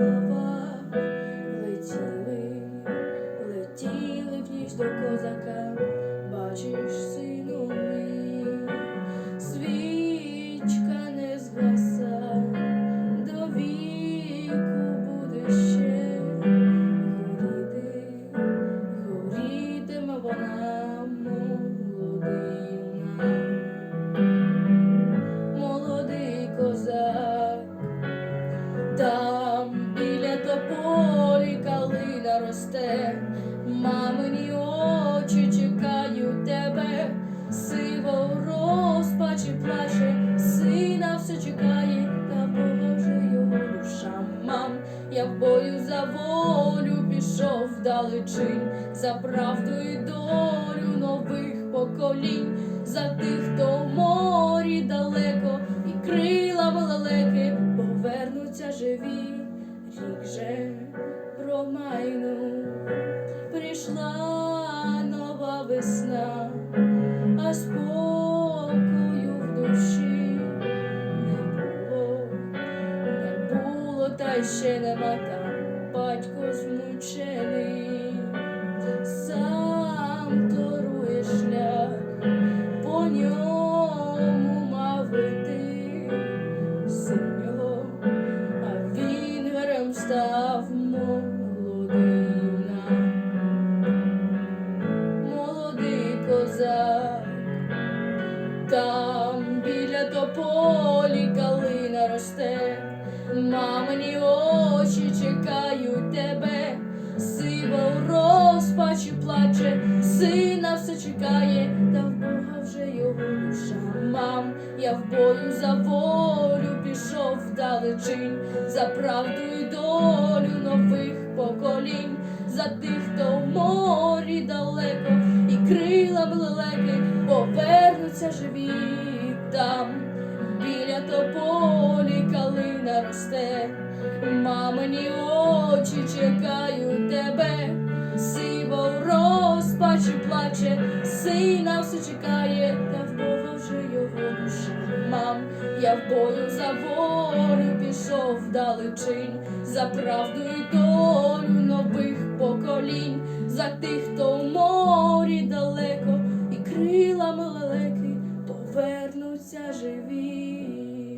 слова летіли, летіли в ніч до козака, бачиш сину. Росте, мамині очі чекають тебе, сиво розпачі плаче, сина все чекає, та Бога його душа. Мам, я в бою за волю пішов вдалечінь, за правду і долю нових поколінь, за тих, хто в морі далеко, і крилами лелеки. Повернуться живі, рік же промайнув, прийшла нова весна, а спокою в душі не було, не було, та ще нема там батько змучений, мамині очі чекають тебе, сива в розпачі плаче, сина все чекає, та в Бога вже його душа. Мам, я в бою за волю пішов вдалечінь, за правду і долю нових поколінь, за тих, хто в морі далеко, і крилами лелеки повернуться живі там, біля тополі калина росте, мамині очі чекають тебе, сиво в розпачі плаче, сина все чекає, та в Бога вже його душа. Мам, я в бою за волю пішов вдалечінь, за правду і долю нових поколінь, за тих, хто в морі далеко, і крилами лелеки повернуться живі.